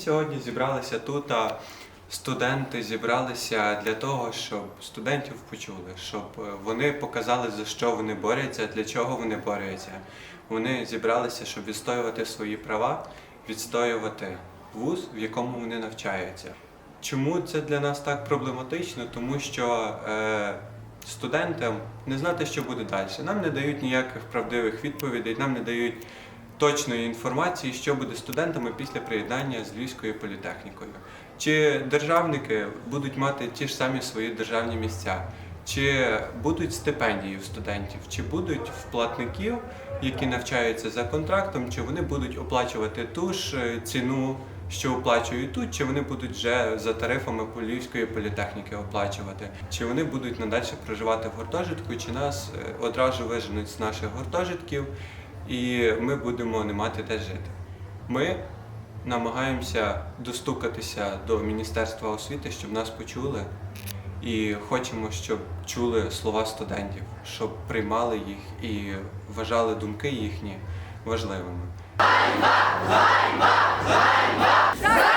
сьогодні зібралися тут. а Студенти зібралися для того, щоб студентів почули, щоб е, вони показали, за що вони борються, для чого вони борються. Вони зібралися, щоб відстоювати свої права, відстоювати вуз, в якому вони навчаються. Чому це для нас так проблематично? Тому що е, студентам не знати, що буде далі. Нам не дають ніяких правдивих відповідей, нам не дають точної інформації, що буде студентами після приєднання з Львівською політехнікою. Чи державники будуть мати ті ж самі свої державні місця, чи будуть стипендії в студентів, чи будуть в платників, які навчаються за контрактом, чи вони будуть оплачувати ту ж е, ціну, що оплачують тут, чи вони будуть вже за тарифами Львівської політехніки оплачувати, чи вони будуть надальше проживати в гуртожитку, чи нас е, одразу виженуть з наших гуртожитків, і ми будемо не мати де жити. Ми намагаємося достукатися до Міністерства освіти, щоб нас почули, і хочемо, щоб чули слова студентів, щоб приймали їх і вважали думки їхні важливими. Захищаємо